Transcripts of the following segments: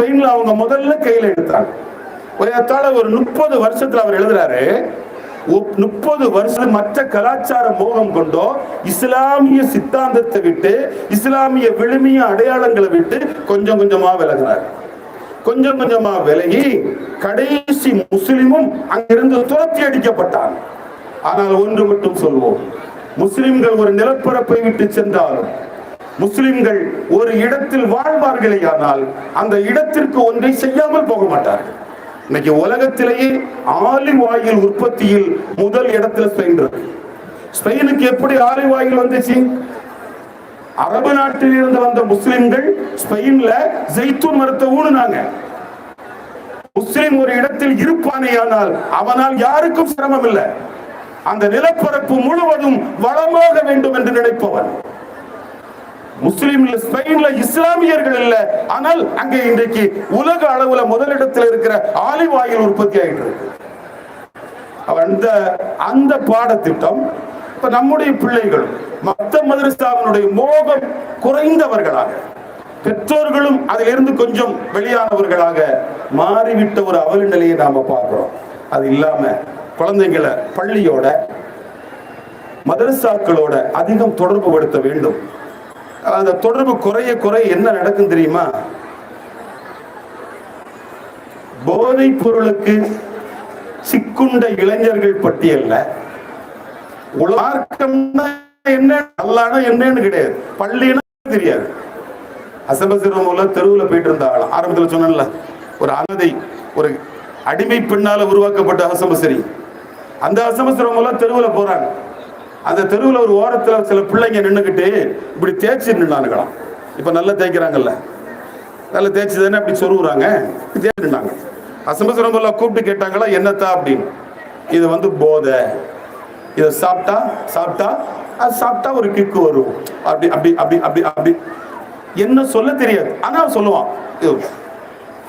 ஸ்பெயின்ல அவங்க முதல்ல கையில எடுத்தாங்க. ஏறத்தாழ ஒரு முப்பது வருஷத்துல அவர் எழுதுறாரு முப்பது வருஷம் மற்ற கலாச்சார மோகம் கொண்டோ இஸ்லாமிய சித்தாந்தத்தை விட்டு இஸ்லாமிய விழுமிய அடையாளங்களை விட்டு கொஞ்சம் கொஞ்சமா விலகினார். கொஞ்சம் கொஞ்சமா விலகி கடைசி முஸ்லிமும் அங்கிருந்து துரத்தி அடிக்கப்பட்டான் ஆனால் ஒன்று மட்டும் சொல்வோம் முஸ்லிம்கள் ஒரு நிலப்பரப்பை விட்டு சென்றாலும் முஸ்லிம்கள் ஒரு இடத்தில் வாழ்வார்களேயானால் அந்த இடத்திற்கு ஒன்றை செய்யாமல் போக மாட்டார்கள். இன்னைக்கு உலகத்திலேயே ஆலிவ் ஆயில் உற்பத்தியில் முதல் இடத்துல ஸ்பெயின் இருக்கு. ஸ்பெயினுக்கு எப்படி ஆலிவ் ஆயில் வந்துச்சு? அரபு நாட்டில் இருந்து வந்த முஸ்லிம்கள் ஸ்பெயின்ல ஜெய்தூன் மரத்தை ஊனுனாங்க. முஸ்லிம் ஒரு இடத்தில் இருப்பானே ஆனால் அவனால் யாருக்கும் சிரமம் இல்லை அந்த நிலப்பரப்பு முழுவதும் வளமாக வேண்டும் என்று நினைப்பவன். முஸ்லீம்ல ஸ்பெயின்ல இஸ்லாமியர்கள் இல்ல. ஆனால் அங்கே இன்றைக்கு உலக அளவுல முதலிடத்தில் இருக்கிற ஆலிவ் ஆயில் உற்பத்தி ஆகிட்டு இருக்கு. அந்த அந்த பாடத்திட்டம் இப்ப நம்முடைய பிள்ளைகள் மத்த மதரசாவினுடைய மோகம் குறைந்தவர்களாக பெற்றோர்களும் அதிலிருந்து கொஞ்சம் வெளியானவர்களாக மாறிவிட்ட ஒரு அவல நிலையை நாம பார்க்கிறோம். அது இல்லாம குழந்தைங்களை பள்ளியோட மதரசாக்களோட அதிகம் தொடர்பு படுத்த வேண்டும். அந்த தொடர்பு குறைய குறைய என்ன நடக்கும் தெரியுமா? போதைப் பொருளுக்கு சிக்குண்ட இளைஞர்கள் பட்டியல்ல. மார்க்கம்னா என்ன? அல்லானா என்னன்னு கிடையாது. பள்ளினா தெரியாது. அசபசிரம் மூல தெருவுல போயிட்டு இருந்த ஆள்? ஆரம்பத்துல சொன்னேன்ல ஒரு அனதை ஒரு அடிமை பெண்ணால உருவாக்கப்பட்ட அசம்பசரி அந்த அசமசிரம் மூலம் தெருவுல போறாங்க. அந்த தெருவில் ஒரு ஓரத்தில் சில பிள்ளைங்க நின்றுக்கிட்டு இப்படி தேய்ச்சி நின்னானுங்களாம். இப்போ நல்லா தேய்க்கிறாங்கல்ல. நல்லா தேய்ச்சி தானே அப்படி சொருகுறாங்க. தேய்ச்சி நின்னாங்க. அசம்பசிரம் கூப்பிட்டு கேட்டாங்களா என்னத்தா? அப்படின்னு. இது வந்து போதை. இதை சாப்பிட்டா சாப்பிட்டா அது சாப்பிட்டா ஒரு கிக்கு வரும். அப்படி அப்படி அப்படி அப்படி அப்படி. என்ன சொல்ல தெரியாது. ஆனால் சொல்லுவான்.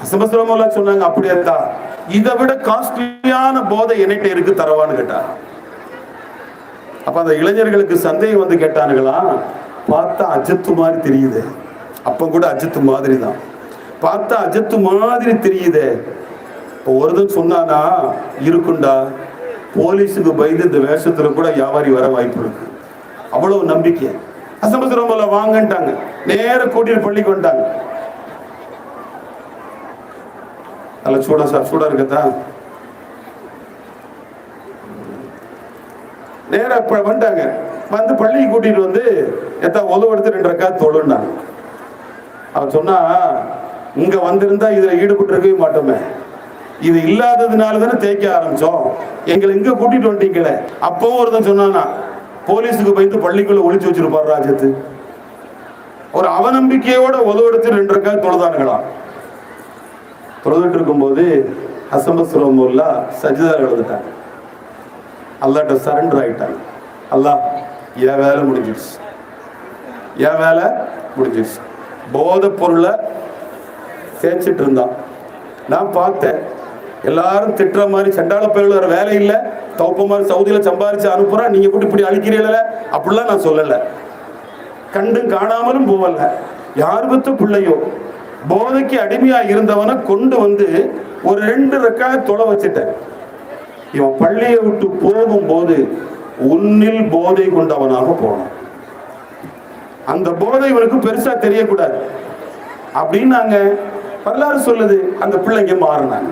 அசம்பசிரமெல்லாம் சொன்னாங்க அப்படியா இதை விட காஸ்ட்லியான போதை என்கிட்ட இருக்கு தரவான்னு கேட்டா. அப்ப அந்த இளைஞர்களுக்கு சந்தேகம் வந்து கேட்டானுங்களா பார்த்தா அஜத்து மாதிரி தெரியுது. அப்ப கூட அஜத்து மாதிரி தான் பார்த்தா அஜத்து மாதிரி தெரியுதே. இப்போ ஒருத்தன் சொன்னானா இருக்குண்டா போலீஸுக்கு பயந்து இந்த வேஷத்துல கூட வியாபாரி வர வாய்ப்பு இருக்கு. அவ்வளவு நம்பிக்கை. அசம்பசிரமல வாங்கன்ட்டாங்க. நேர கூட்டிட்டு பள்ளிக்கு வந்துட்டாங்க. நல்லா சூடா சார் சூடா இருக்கதா நேராக வந்துட்டாங்க வந்து பள்ளிக்கு கூட்டிட்டு வந்து எத்தா உதவு எடுத்து ரெண்டு ரக்கா தொழுன்னாங்க அவன் சொன்னா இங்க வந்திருந்தா இதுல ஈடுபட்டு இருக்கவே மாட்டோமே. இது இல்லாததுனால தானே தேய்க்க ஆரம்பிச்சோம். எங்களை இங்க கூட்டிட்டு வந்துட்டீங்களே அப்பவும் ஒருத்தன் சொன்னானா போலீஸுக்கு பயந்து பள்ளிக்குள்ள ஒழிச்சு வச்சிருப்பார் ராஜத்து ஒரு அவநம்பிக்கையோட உதவெடுத்து ரெண்டு ரக்கா தொழுதானுங்களாம். தொழுதுட்டு இருக்கும்போது அசம்பஸ்வரமுல்லா சஜிதா எழுதுட்டாங்க. அல்லாட்ட சரண்டர் ஆகிட்டாங்க அல்லா என் வேலை முடிஞ்சிடுச்சு. என் வேலை முடிஞ்சிடுச்சு. போதைப் பொருளை சேர்த்துட்டு இருந்தான். நான் பார்த்தேன். எல்லாரும் திட்டுற மாதிரி சண்டாள பயல் வேற வேலை இல்லை. தௌப்ப மாதிரி சவுதியில் சம்பாரிச்சு அனுப்புறா. நீங்க கூட இப்படி அழிக்கிறீங்கள அப்படிலாம் நான் சொல்லலை. கண்டும் காணாமலும் போவல யார் பத்த பிள்ளையோ? போதைக்கு அடிமையா இருந்தவனை கொண்டு வந்து ஒரு ரெண்டு ரெக்காய தொலை வச்சுட்டேன். இவன் பள்ளியை விட்டு போகும்போது உன்னில் போதை கொண்டவனாக போனான். அந்த போதை இவனுக்கு பெருசா தெரியக்கூடாது. அப்படின்னு நாங்க வரலாறு சொல்லுது அந்த பிள்ளைங்க மாறினாங்க.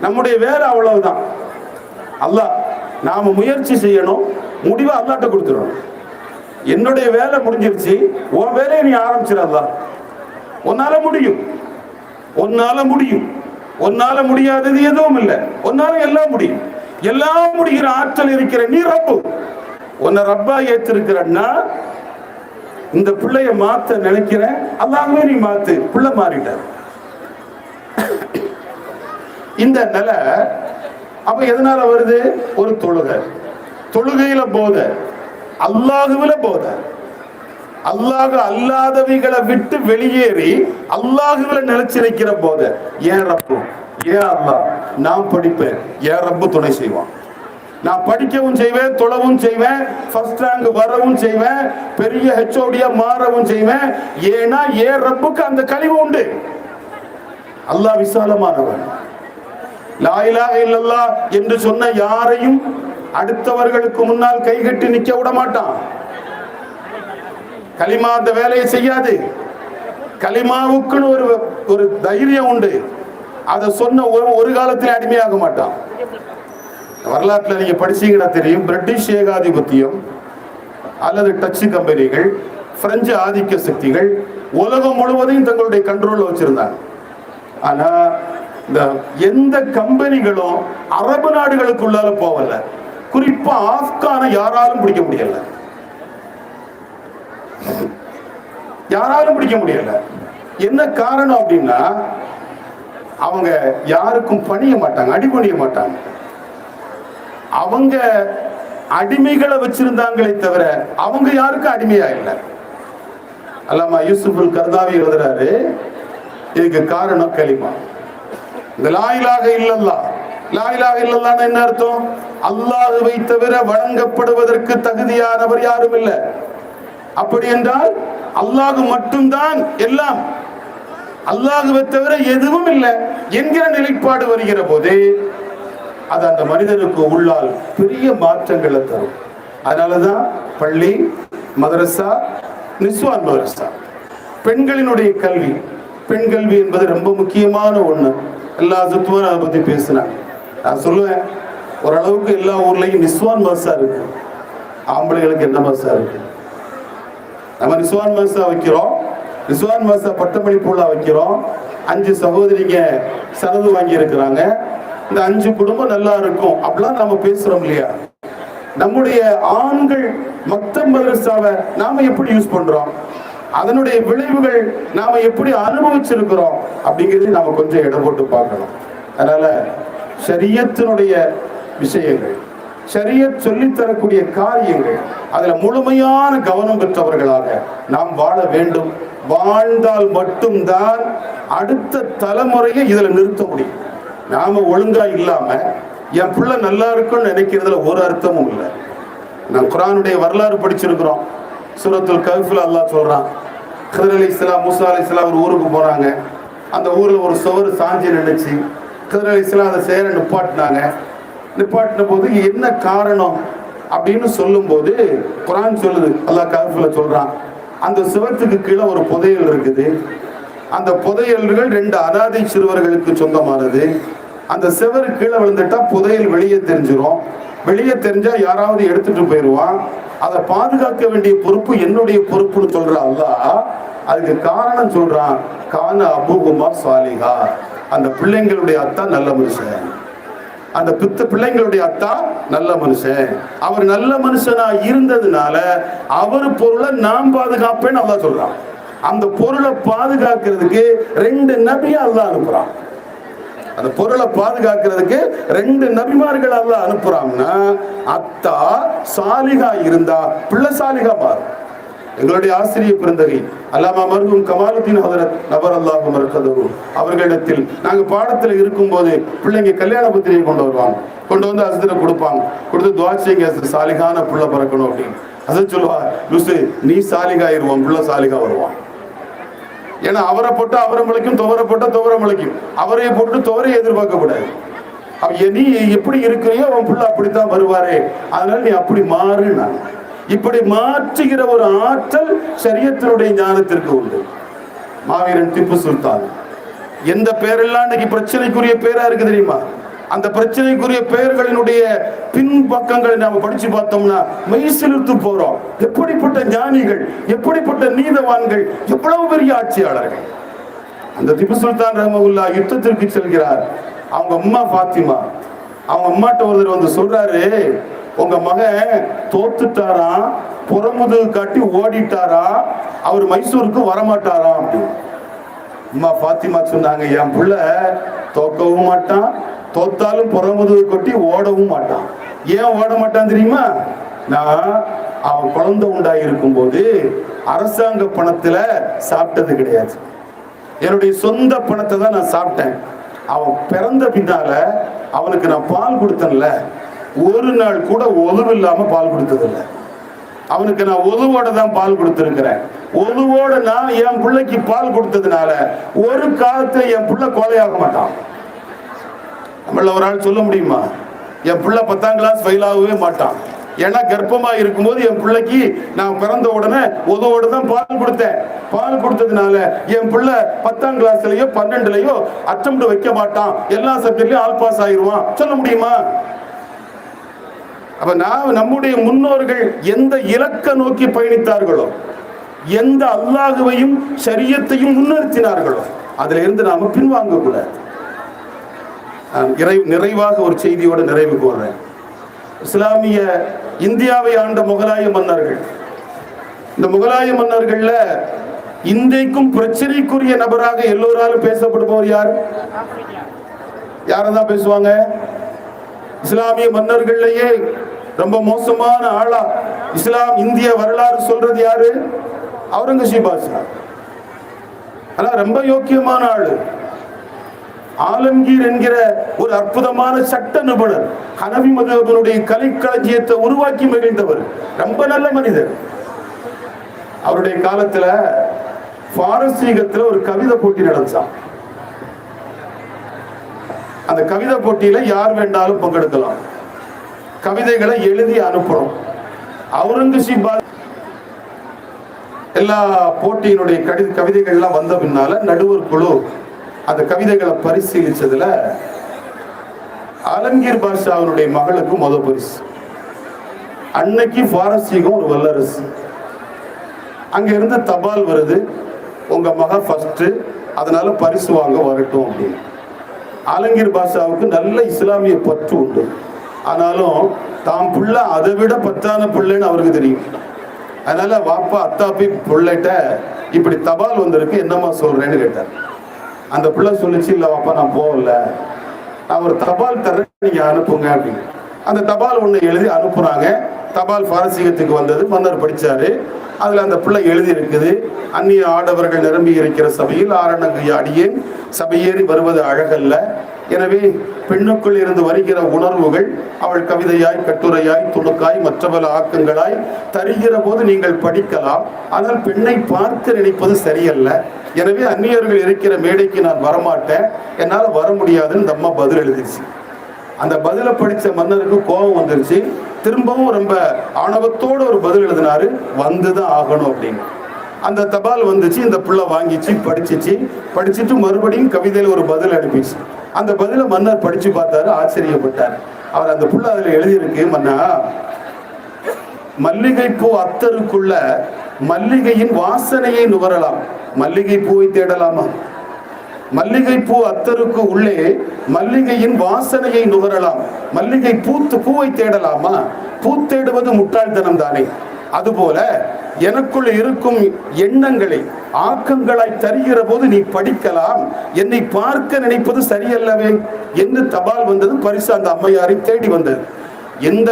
நம்முடைய வேலை அவ்வளவுதான். அல்ல நாம முயற்சி செய்யணும் முடிவை அல்லாட்ட கொடுத்துடணும். என்னுடைய வேலை முடிஞ்சிருச்சு உன் வேலையை நீ ஆரம்பிச்சிடலாம் உன்னால முடியும். உன்னால முடியும். உன்னால முடியாதது எதுவும் இல்லை. உன்னால எல்லாம் முடியும். எல்லாம் முடிகிற ஆற்றல் இருக்கிற நீ ரப்பு. உன்னை ரப்பா ஏற்றிருக்கிறன்னா இந்த பிள்ளைய மாத்த நினைக்கிறேன். அல்லாமே நீ மாத்து. பிள்ளை மாறிட்டார். இந்த நிலை அப்ப எதனால வருது? ஒரு தொழுகை. தொழுகையில போத. அல்லாஹுவில போதை. அல்லாஹ் அல்லாதவைகளை விட்டு வெளியேறி அல்லாஹுவில நிலைச்சிருக்கிற போதை ஏன் ரப்பு ஏன் அல்லா நான் படிப்பேன். ஏன் ரப்பு துணை செய்வான். நான் படிக்கவும் செய்வேன் தொழவும் செய்வேன் ஃபர்ஸ்ட் ரேங்க் வரவும் செய்வேன் பெரிய ஹெச்ஓடியா மாறவும் செய்வேன். ஏன்னா ஏன் ரப்புக்கு அந்த கழிவு உண்டு. அல்லாஹ் விசாலமானவன். லாயிலாக இல்லல்லா என்று சொன்ன யாரையும் அடுத்தவர்களுக்கு முன்னால் கைகட்டி நிக்க விட மாட்டான். கலிமா அந்த வேலையை செய்யாது. கலிமாவுக்குன்னு ஒரு ஒரு தைரியம் உண்டு. அதை சொன்ன ஒரு ஒரு காலத்தில் அடிமையாக மாட்டான். வரலாற்றில் நீங்க படிச்சீங்கன்னா தெரியும் பிரிட்டிஷ் ஏகாதிபத்தியம் அல்லது டச்சு கம்பெனிகள் பிரெஞ்சு ஆதிக்க சக்திகள் உலகம் முழுவதையும் தங்களுடைய கண்ட்ரோலில் வச்சிருந்தாங்க. ஆனா இந்த எந்த கம்பெனிகளும் அரபு நாடுகளுக்குள்ளால போகல. குறிப்பா ஆப்கானை யாராலும் பிடிக்க முடியலை. யாராலும் பிடிக்க முடியல. என்ன காரணம் அப்படின்னா அவங்க யாருக்கும் பணிய மாட்டாங்க அடிபணிய மாட்டாங்க. அவங்க அடிமைகளை வச்சிருந்தாங்களே தவிர அவங்க யாருக்கும் அடிமையா இல்லை. அல்லாமா யூசுஃபுல் கர்தாவி எழுதுறாரு இதுக்கு காரணம் களிமா. இந்த லாயிலாக இல்லல்லா. லாயிலாக இல்லல்லான்னு என்ன அர்த்தம்? அல்லாஹுவை தவிர வழங்கப்படுவதற்கு தகுதியானவர் யாரும் இல்லை. அப்படி என்றால் அல்லாஹு மட்டும்தான் எல்லாம். அல்லாஹுவை தவிர எதுவும் இல்லை என்கிற நிலைப்பாடு வருகிற போது அது அந்த மனிதனுக்கு உள்ளால் பெரிய மாற்றங்களை தரும். அதனாலதான் பள்ளி மதரசா நிஸ்வான் மதரசா பெண்களினுடைய கல்வி பெண் கல்வி என்பது ரொம்ப முக்கியமான ஒண்ணு. எல்லா சுத்துவரும் அதை பத்தி பேசினாங்க நான் சொல்லுவேன் ஓரளவுக்கு எல்லா ஊர்லயும் நிஸ்வான் மதரசா இருக்கு. ஆம்பளைகளுக்கு என்ன மதரசா இருக்கு? நம்ம நிஸ்வான் மதரசா வைக்கிறோம். நிஸ்வான் பட்டமணி பட்டமளிப்புள்ளா வைக்கிறோம். அஞ்சு சகோதரிங்க சலவு வாங்கி இருக்கிறாங்க இந்த அஞ்சு குடும்பம் நல்லா இருக்கும் அப்படிலாம் நாம பேசுறோம் இல்லையா? நம்முடைய ஆண்கள் மத்த மதரசாவை நாம எப்படி யூஸ் பண்றோம்? அதனுடைய விளைவுகள் நாம எப்படி அனுபவிச்சிருக்கிறோம்? அப்படிங்கிறது நாம கொஞ்சம் இடம் போட்டு பார்க்கணும். அதனால சரியத்தினுடைய விஷயங்கள். ஷரியத் சொல்லித் தரக்கூடிய காரியங்கள் அதுல முழுமையான கவனம் பெற்றவர்களாக நாம் வாழ வேண்டும். வாழ்ந்தால் மட்டும்தான் அடுத்த தலைமுறையை இதுல நிறுத்த முடியும். நாம ஒழுங்கா இல்லாம என் பிள்ளை நல்லா இருக்கும்னு நினைக்கிறதுல ஒரு அர்த்தமும் இல்லை. நான் குரானுடைய வரலாறு படிச்சிருக்கிறோம். சூரத்துல் கஹ்ஃபில் அல்லாஹ் சொல்றான் கதிர் அலி இஸ்லாம் மூசா அலி இஸ்லாம் ஒரு ஊருக்கு போறாங்க அந்த ஊர்ல ஒரு சுவர் சாஞ்சி நினைச்சு கதிர் அலி இஸ்லாம் அதை சேர நிப்பாட்டினாங்க. நிப்பாட்டின போது என்ன காரணம் அப்படின்னு சொல்லும்போது குரான் சொல்லுது. அல்லா கருப்புல சொல்றான். அந்த சிவத்துக்கு கீழே ஒரு புதையல் இருக்குது. அந்த புதையல்கள் ரெண்டு அனாதை சிறுவர்களுக்கு சொந்தமானது. அந்த சிவர் கீழே விழுந்துட்டா புதையல் வெளியே தெரிஞ்சிடும் வெளியே தெரிஞ்சா யாராவது எடுத்துட்டு போயிடுவான் அதை பாதுகாக்க வேண்டிய பொறுப்பு என்னுடைய பொறுப்புன்னு சொல்ற அல்லா அதுக்கு காரணம் சொல்றான். கான அபூகுமா சாலிகா அந்த பிள்ளைங்களுடைய அத்தா நல்ல மனுஷன். அந்த பித்த பிள்ளைங்களுடைய அத்தா நல்ல மனுஷன். அவர் நல்ல மனுஷனா இருந்ததுனால அவர் பொருளை நான் பாதுகாப்பேன்னு அல்லா சொல்றான். அந்த பொருளை பாதுகாக்கிறதுக்கு ரெண்டு நபியா அல்லா அனுப்புறான். அந்த பொருளை பாதுகாக்கிறதுக்கு ரெண்டு நபிமார்கள் அல்லாஹ் அனுப்புறாங்கன்னா அத்தா சாலிகா இருந்தா பிள்ளை சாலிகா மாறும். எங்களுடைய ஆசிரியர் பிறந்தகை அல்லாமா மருகும் கமாலுத்தீன் ஹதரத் நபர் அல்லாஹ் மறுக்கதவு அவர்களிடத்தில் நாங்க பாடத்துல இருக்கும்போது பிள்ளைங்க கல்யாண பத்திரிகை கொண்டு வருவாங்க. கொண்டு வந்து அசத்தில் கொடுப்பாங்க. கொடுத்து துவா செய்யுங்க சாலிகான புள்ள பிறக்கணும் அப்படின்னு. அசத் சொல்லுவா லுசு நீ சாலிகாயிருவான் புள்ள சாலிகா வருவான் ஏன்னா அவரை போட்டு அவரை முளைக்கும் துவரை போட்டா துவரை முளைக்கும். அவரையை போட்டு துவரையை எதிர்பார்க்க கூடாது அவ நீ எப்படி இருக்கிறியோ அவன் புள்ள அப்படித்தான் வருவாரே. அதனால நீ அப்படி மாறுனா இப்படி மாற்றுகிற ஒரு ஆற்றல் சரியத்தினுடைய ஞானத்திற்கு உண்டு. மாவீரன் திப்பு சுல்தான். எந்த பெயரெல்லாம் இன்னைக்கு பிரச்சனைக்குரிய பேரா இருக்கு தெரியுமா? அந்த பிரச்சனைக்குரிய பெயர்களினுடைய பின்பக்கங்களை நாம படிச்சு பார்த்தோம்னா மெய் செலுத்து போறோம். எப்படிப்பட்ட ஞானிகள் எப்படிப்பட்ட நீதவான்கள் எவ்வளவு பெரிய ஆட்சியாளர்கள். அந்த திப்பு சுல்தான் ரஹமகுல்லா யுத்தத்திற்கு செல்கிறார். அவங்க அம்மா பாத்திமா அவங்க அம்மாட்ட ஒருத்தர் வந்து சொல்றாரு உங்க மகன் தோத்துட்டாரா? புறமுது காட்டி ஓடிட்டாரா? அவர் மைசூருக்கு வரமாட்டாரா அப்படின்னு அம்மா பாத்திமா சொன்னாங்க என் புள்ள தோக்கவும் மாட்டான் தோத்தாலும் புறமுதுகு கொட்டி ஓடவும் மாட்டான். ஏன் ஓட மாட்டான் தெரியுமா? நான் அவன் குழந்தை உண்டாகி இருக்கும் போது அரசாங்க பணத்துல சாப்பிட்டது கிடையாது. என்னுடைய சொந்த பணத்தை தான் நான் சாப்பிட்டேன். அவன் பிறந்த பின்னால அவனுக்கு நான் பால் கொடுத்தேன்ல. ஒரு நாள் கூட ஒதுவு இல்லாமல் பால் கொடுத்ததில்லை. அவனுக்கு நான் ஒதுவோட தான் பால் கொடுத்துருக்கிறேன். ஒதுவோட நான் என் பிள்ளைக்கு பால் கொடுத்ததுனால ஒரு காலத்துல என் பிள்ளை கொலையாக மாட்டான். நம்மள ஒரு ஆள் சொல்ல முடியுமா? என் பிள்ளை பத்தாம் கிளாஸ் ஃபெயில் ஆகவே மாட்டான். ஏன்னா கர்ப்பமா இருக்கும்போது என் பிள்ளைக்கு நான் பிறந்த உடனே உதவோட தான் பால் கொடுத்தேன். பால் கொடுத்ததுனால என் பிள்ளை பத்தாம் கிளாஸ்லயோ பன்னெண்டுலயோ அட்டம் வைக்க மாட்டான். எல்லா சப்ஜெக்ட்லயும் ஆல் பாஸ் ஆயிடுவான் சொல்ல முடியுமா? அப்ப நான் நம்முடைய முன்னோர்கள் எந்த இலக்க நோக்கி பயணித்தார்களோ எந்த அல்லாஹுவையும் சரியத்தையும் முன்னிறுத்தினார்களோ அதுல இருந்து நாம பின்வாங்க கூடாது நான் இறை நிறைவாக ஒரு செய்தியோட நிறைவு வர்றேன் இஸ்லாமிய இந்தியாவை ஆண்ட முகலாய மன்னர்கள். இந்த முகலாய மன்னர்கள்ல இன்றைக்கும் பிரச்சனைக்குரிய நபராக எல்லோராலும் பேசப்படுபவர் யார்? யாரதான் பேசுவாங்க? இஸ்லாமிய மன்னர்கள்லயே ரொம்ப மோசமான ஆளா இஸ்லாம் இந்திய வரலாறு சொல்றது யாரு? அவுரங்கசீப் பாஷா. ஆனா ரொம்ப யோக்கியமான ஆளு. ஆலம்கீர் என்கிற ஒரு அற்புதமான சட்ட நிபுணர் ஹனவி மதுவனுடைய கலைக்களஞ்சியத்தை உருவாக்கி மகிழ்ந்தவர். ரொம்ப நல்ல மனிதர். அவருடைய காலத்துல பாரசீகத்துல ஒரு கவிதை போட்டி நடந்துச்சான் அந்த கவிதை போட்டியில யார் வேண்டாலும் பங்கெடுக்கலாம். கவிதைகளை எழுதி அனுப்பணும். அவுரங்கசீப் எல்லா போட்டியினுடைய கடி கவிதைகள்லாம் வந்த பின்னால நடுவர் குழு அந்த கவிதைகளை பரிசீலிச்சதுல அலங்கீர் பாஷா அவருடைய மகளுக்கு முத பரிசு. அன்னைக்கு பாரசீகம் ஒரு வல்லரசு. அங்க இருந்து தபால் வருது உங்க மக ஃபர்ஸ்ட் அதனால பரிசு வாங்க வரட்டும் அப்படின்னு. ஆலங்கீர் பாஷாவுக்கு நல்ல இஸ்லாமிய பற்று உண்டு. ஆனாலும் தாம் புள்ள அதை விட பத்தான புள்ளைன்னு அவருக்கு தெரியும். அதனால வாப்பா அத்தாப்பி புள்ளைட்ட இப்படி தபால் வந்திருக்கு என்னம்மா சொல்றேன்னு கேட்டார். அந்த பிள்ளை சொல்லிச்சு இல்லை வாப்பா நான் போகல. நான் ஒரு தபால் தர்றேன் நீங்க அனுப்புங்க அப்படின்னு. அந்த தபால் ஒன்று எழுதி அனுப்புனாங்க தபால் பாரசீகத்துக்கு வந்தது மன்னர் படித்தாரு அதில் அந்த பிள்ளை எழுதி இருக்குது அந்நிய ஆடவர்கள் நிரம்பி இருக்கிற சபையில் ஆரணங்கு அடியேன் சபையேறி வருவது அழகல்ல. எனவே பெண்ணுக்குள் இருந்து வருகிற உணர்வுகள் அவள் கவிதையாய் கட்டுரையாய் துணுக்காய் மற்ற பல ஆக்கங்களாய் தருகிற போது நீங்கள் படிக்கலாம். ஆனால் பெண்ணை பார்த்து நினைப்பது சரியல்ல. எனவே அந்நியர்கள் இருக்கிற மேடைக்கு நான் வரமாட்டேன். என்னால் வர முடியாதுன்னு இந்த அம்மா பதில் எழுதிருச்சு அந்த பதிலை படித்த மன்னருக்கு கோபம் வந்துருச்சு. திரும்பவும் ரொம்ப ஆணவத்தோடு ஒரு பதில் எழுதினாரு. வந்துதான் ஆகணும் அப்படின்னு. அந்த தபால் வந்துச்சு இந்த புள்ள வாங்கிச்சு படிச்சிச்சு. படிச்சுட்டு மறுபடியும் கவிதையில் ஒரு பதில் அனுப்பிச்சு. அந்த பதிலை மன்னர் படிச்சு பார்த்தாரு ஆச்சரியப்பட்டார். அவர் அந்த புள்ள அதுல எழுதியிருக்கு மன்னா மல்லிகைப்பூ அத்தருக்குள்ள மல்லிகையின் வாசனையை நுகரலாம். மல்லிகை பூவை தேடலாமா? மல்லிகைப்பூ அத்தருக்கு உள்ளே மல்லிகையின் வாசனையை நுகரலாம். மல்லிகை பூத்து பூவை தேடலாமா? பூத்தேடுவது முட்டாள்தனம் தானே அதுபோல எனக்குள் இருக்கும் எண்ணங்களை ஆக்கங்களாய் தருகிற போது நீ படிக்கலாம். என்னை பார்க்க நினைப்பது சரியல்லவே என்று தபால் வந்தது. பரிசு அந்த அம்மையாரை தேடி வந்தது. எந்த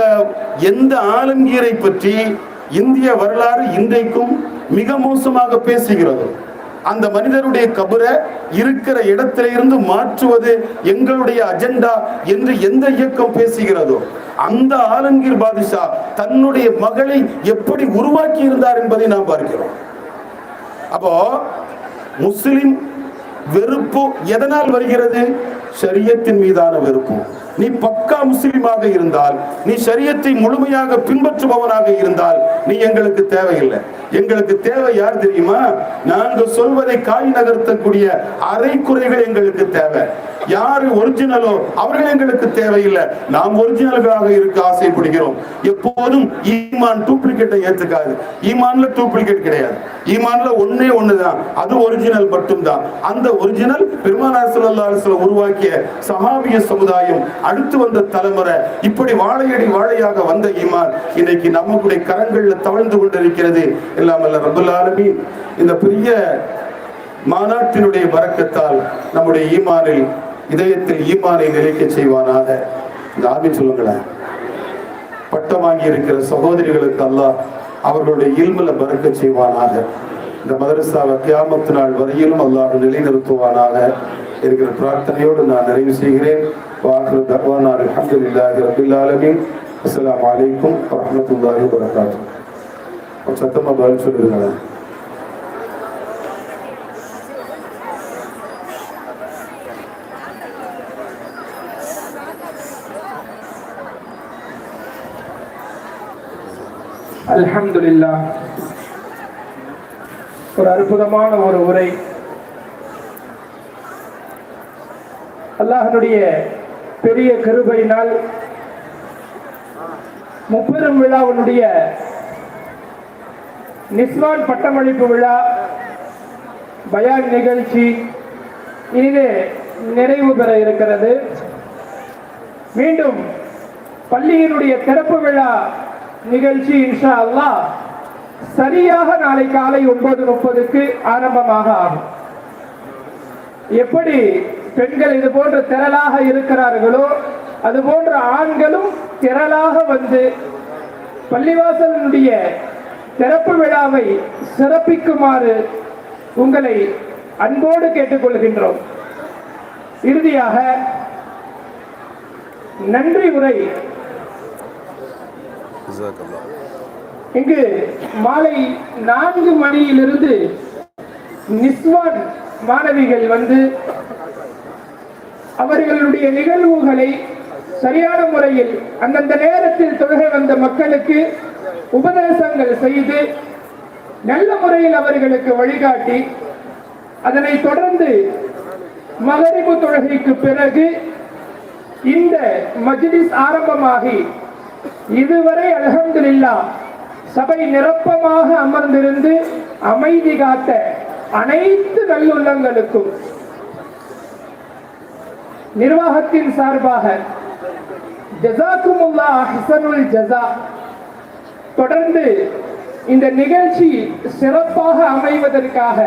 எந்த ஆலங்கீரை பற்றி இந்திய வரலாறு இன்றைக்கும் மிக மோசமாக பேசுகிறது அந்த மனிதருடைய கபரை இருக்கிற இடத்திலிருந்து மாற்றுவது எங்களுடைய அஜெண்டா என்று எந்த இயக்கம் பேசுகிறதோ அந்த ஆலங்கீர் பாதுஷா தன்னுடைய மகளை எப்படி உருவாக்கி இருந்தார் என்பதை நாம் பார்க்கிறோம். அப்போ முஸ்லிம் வெறுப்பு எதனால் வருகிறது? சரியத்தின் மீதான வெறுப்பு. நீ பக்கா முஸ்லீமாக இருந்தால் நீ சரியத்தை முழுமையாக பின்பற்றுபவனாக இருந்தால் நீ எங்களுக்கு தேவையில்லை. எங்களுக்கு தேவை யார் தெரியுமா? நாங்க சொல்வதை காய் நகர்த்தக்கூடிய அரைக்குறைகள் எங்களுக்கு தேவை. யாரு ஒரிஜினலோ அவர்கள் எங்களுக்கு தேவையில்லை. நாம் ஒரிஜினல்களாக இருக்க ஆசைப்படுகிறோம். எப்போதும் ஈமான் டூப்ளிகேட்டை ஏத்துக்காது ஈமான்ல டூப்ளிகேட் கிடையாது. ஈமான்ல ஒண்ணே ஒண்ணுதான். அது ஒரிஜினல் மட்டும்தான். அந்த ஒரிஜினல் பெருமானார் ஸல்லல்லாஹு உருவாக்கிய சஹாபிய சமுதாயம் அடுத்து வந்த தலைமுறை இப்படி வாழையடி வாழையாக வந்த ஈமான் இன்னைக்கு நம்முடைய கரங்கள்ல தவழ்ந்து கொண்டிருக்கிறது. எல்லாம் அல்ல ரபுல் இந்த பெரிய மாநாட்டினுடைய வரக்கத்தால் நம்முடைய ஈமானில் இதயத்தில் ஈமானை நிலைக்க செய்வானாக? இந்த ஆமீன் சொல்லுங்களேன் பட்டம் வாங்கி இருக்கிற சகோதரிகளுக்கு அல்லாஹ் அவர்களுடைய இல்மல பறக்க செய்வானாக. இந்த மதரசாவை கியாமத்து நாள் வரையிலும் அல்லாஹ் நிலைநிறுத்துவானாக இருக்கிற பிரார்த்தனையோடு நான் நிறைவு செய்கிறேன். வாஹிரு தர்வானா அல்ஹம்துலில்லாஹி ரபில் ஆலமீன். அஸ்ஸலாமு அலைக்கும் வரஹ்மத்துல்லாஹி வபரகாத்துஹு. ஒரு சத்தமா பதில் சொல்லிருங்களேன் அல்ஹம்துல்லா ஒரு அற்புதமான ஒரு உரை. அல்லாஹனுடைய பெரிய கருபையினால் முப்பெரும் விழாவினுடைய நிஸ்வான் பட்டமளிப்பு விழா பயான் நிகழ்ச்சி இனிதே நிறைவு பெற இருக்கிறது. மீண்டும் பள்ளியினுடைய திறப்பு விழா நிகழ்ச்சி இன்ஷா அல்லா சரியாக நாளை காலை ஒன்பது முப்பதுக்கு ஆரம்பமாக ஆகும். எப்படி பெண்கள் இது போன்ற திரளாக இருக்கிறார்களோ அது போன்ற ஆண்களும் திரளாக வந்து பள்ளிவாசலினுடைய திறப்பு விழாவை சிறப்பிக்குமாறு உங்களை அன்போடு கேட்டுக்கொள்கின்றோம். இறுதியாக நன்றி உரை இங்கு மாலை நான்கு மணியிலிருந்து நிஸ்வான் மாணவிகள் வந்து அவர்களுடைய நிகழ்வுகளை சரியான முறையில் அந்தந்த நேரத்தில் தொழுகை வந்த மக்களுக்கு உபதேசங்கள் செய்து நல்ல முறையில் அவர்களுக்கு வழிகாட்டி அதனை தொடர்ந்து மகரிபு தொழுகைக்கு பிறகு இந்த மஜ்லிஸ் ஆரம்பமாகி இதுவரை அல்ஹம்துலில்லா சபை நிரப்பமாக அமர்ந்திருந்து அமைதி காத்த அனைத்து நல்லுள்ளங்களுக்கும் நிர்வாகத்தின் சார்பாக ஜசாக்குமுல்லா ஹசனுல் ஜசா தொடர்ந்து இந்த நிகழ்ச்சி சிறப்பாக அமைவதற்காக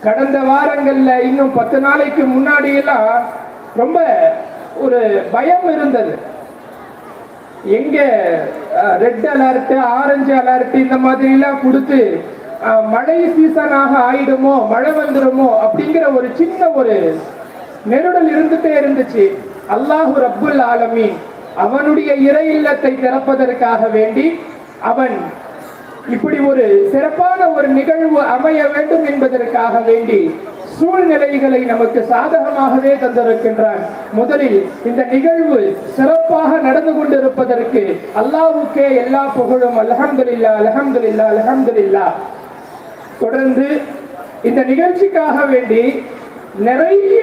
கடந்த வாரங்கள்ல இன்னும் பத்து நாளைக்கு முன்னாடி எல்லாம் ரொம்ப ஒரு பயம் இருந்தது. எங்க ரெட் அலர்ட் ஆரஞ்சு அலர்ட் இந்த மாதிரி எல்லாம் கொடுத்து மழை சீசனாக ஆயிடுமோ மழை வந்துடுமோ அப்படிங்கிற ஒரு சின்ன ஒரு நெருடல் இருந்துட்டே இருந்துச்சு. அல்லாஹு ரப்புல் ஆலமி அவனுடைய இறை இல்லத்தை திறப்பதற்காக வேண்டி அவன் இப்படி ஒரு சிறப்பான ஒரு நிகழ்வு அமைய வேண்டும் என்பதற்காக வேண்டி சூழ்நிலைகளை நமக்கு சாதகமாகவே தந்திருக்கின்றான் முதலில் இந்த நிகழ்வு சிறப்பாக நடந்து கொண்டிருப்பதற்கு அல்லாஹ்வுக்கே எல்லா புகழும். அல்ஹம்துலில்லா அல்ஹம்துலில்லா அல்ஹம்துலில்லா தொடர்ந்து இந்த நிகழ்ச்சிக்காக வேண்டி நிறைய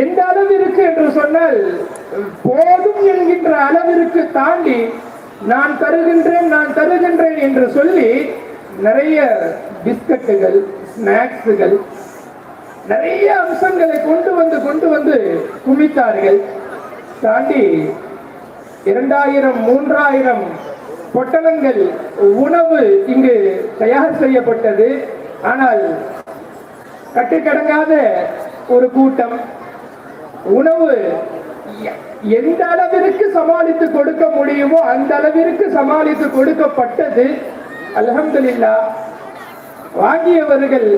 எந்த அளவிற்கு என்று சொன்னால் போதும் என்கின்ற அளவிற்கு தாண்டி நான் தருகின்றேன் நான் தருகின்றேன் என்று சொல்லி நிறைய பிஸ்கட்டுகள் ஸ்நாக்ஸுகள் நிறைய அம்சங்களை கொண்டு வந்து கொண்டு வந்து குமித்தார்கள். தாண்டி இரண்டாயிரம் மூன்றாயிரம் பொட்டலங்கள் உணவு இங்கு தயார் செய்யப்பட்டது. ஆனால் கட்டுக்கடங்காத ஒரு கூட்டம் உணவு எ- எந்த அளவிற்கு சமாளித்து கொடுக்க முடியுமோ அந்த அளவிற்கு சமாளித்து கொடுக்கப்பட்டது. அலமதுல்லா வாங்கியவர்கள்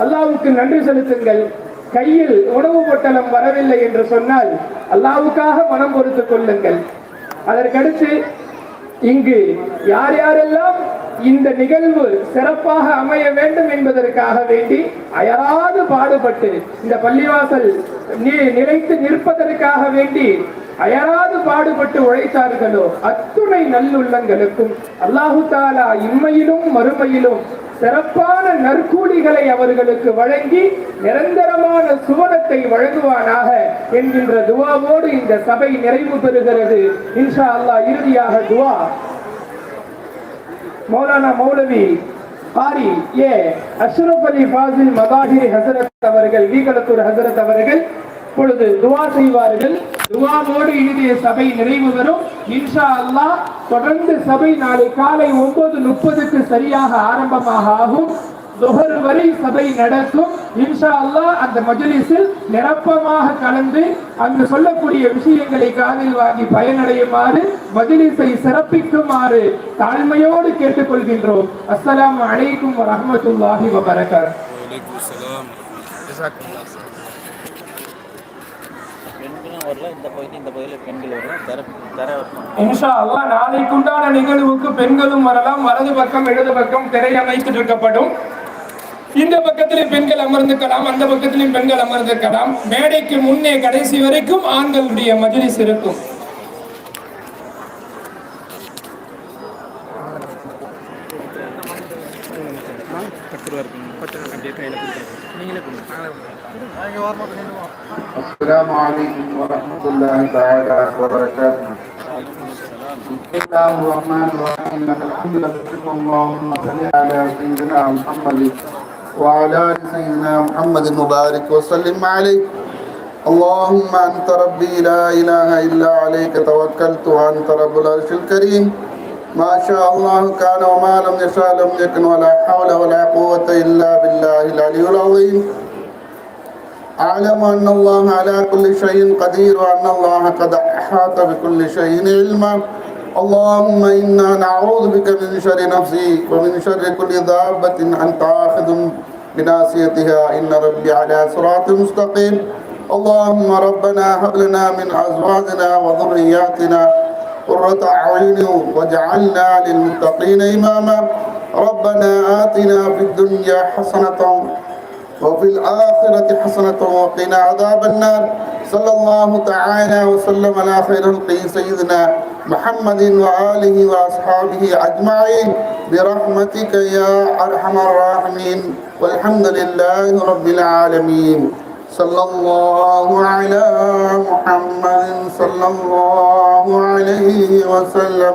அல்லாவுக்கு நன்றி செலுத்துங்கள். கையில் உணவு பொட்டலம் வரவில்லை என்று சொன்னால் அல்லாவுக்காக மனம் பொறுத்துக் கொள்ளுங்கள். அதற்கடுத்து இங்கு யார் யாரெல்லாம் இந்த நிகழ்வு சிறப்பாக அமைய வேண்டும் என்பதற்காக வேண்டி அயராது பாடுபட்டு இந்த பள்ளிவாசல் நி- நிலைத்து நிற்பதற்காக வேண்டி அயராது பாடுபட்டு உழைத்தார்களோ அத்துணை நல்லுள்ளங்களுக்கும் அல்லாஹு தாலா இம்மையிலும் மறுமையிலும் சிறப்பான நற்கூலிகளை அவர்களுக்கு வழங்கி நிரந்தரமான சுவனத்தை வழங்குவானாக என்கின்ற துவாவோடு இந்த சபை நிறைவு பெறுகிறது. இன்ஷா அல்லாஹ் இறுதியாக துவா. மௌலானா மௌலவி காரி ஏ அஷ்ரப் அலி ஃபாசில் மதாஹிரி ஹசரத் அவர்கள் வீகலத்தூர் ஹசரத் அவர்கள் இப்பொழுது துவா செய்வார்கள். துவாவோடு இறுதிய சபை நிறைவு பெறும். இன்ஷா அல்லாஹ் தொடர்ந்து சபை நாளை காலை ஒன்பது முப்பதுக்கு சரியாக ஆரம்பமாக ஆகும். துஹர் வரை சபை நடக்கும். இன்ஷா அல்லாஹ் அந்த மஜ்லிஸில் நிரப்பமாக கலந்து அங்கு சொல்லக்கூடிய விஷயங்களை காதில் வாங்கி பயனடையுமாறு மஜ்லிஸை சிறப்பிக்குமாறு தாழ்மையோடு கேட்டுக்கொள்கின்றோம். அஸ்ஸலாமு அலைக்கும் வரஹ்மத்துல்லாஹி வபரகாத் வலைக்கும் சலாம் ஜஸாக்கல்லாஹ் சார். பெண்களும் வரல இந்த பகுதி இந்த பகுதியில் பெண்கள் வரலாம் தர தர இன்ஷா அல்லா நாளைக்குண்டான நிகழ்வுக்கு பெண்களும் வரலாம். வலது பக்கம் இடது பக்கம் திரை அமைத்திருக்கப்படும். இந்த பக்கத்திலும் பெண்கள் அமர்ந்துக்கலாம் அந்த பக்கத்திலும் பெண்கள் அமர்ந்துக்கலாம் மேடைக்கு முன்னே கடைசி வரைக்கும் ஆண்களுடைய மஜிலிஸ் இருக்கும். الله الرحمن الرحيم الحمد لله اللهم صل على سيدنا محمد وعلى آل سيدنا محمد مبارك وسلم عليه اللهم أنت ربي لا إله إلا عليك توكلت وأنت رب العرش الكريم ما شاء الله كان وما لم يشاء لم يكن ولا حول ولا قوة إلا بالله العلي العظيم أعلم أن الله على كل شيء قدير وأن الله قد أحاط بكل شيء علما اللهم إنا نعوذ بك من شر نفسي ومن شر كل دابة أنت آخذ بناصيتها. إن ربي على صراط مستقيم. اللهم ربنا هب لنا من أزواجنا وذرياتنا قرة أعين واجعلنا للمتقين إماما. ربنا آتنا في الدنيا حسنة وفي الآخرة حسنة وقنا عذاب النار. صلى الله تعالى وسلم على خير الخلق سيدنا محمد وآله وأصحابه أجمعين. برحمتك يا أرحم الراحمين. والحمد لله رب العالمين. صلى الله على محمد صلى الله عليه وسلم.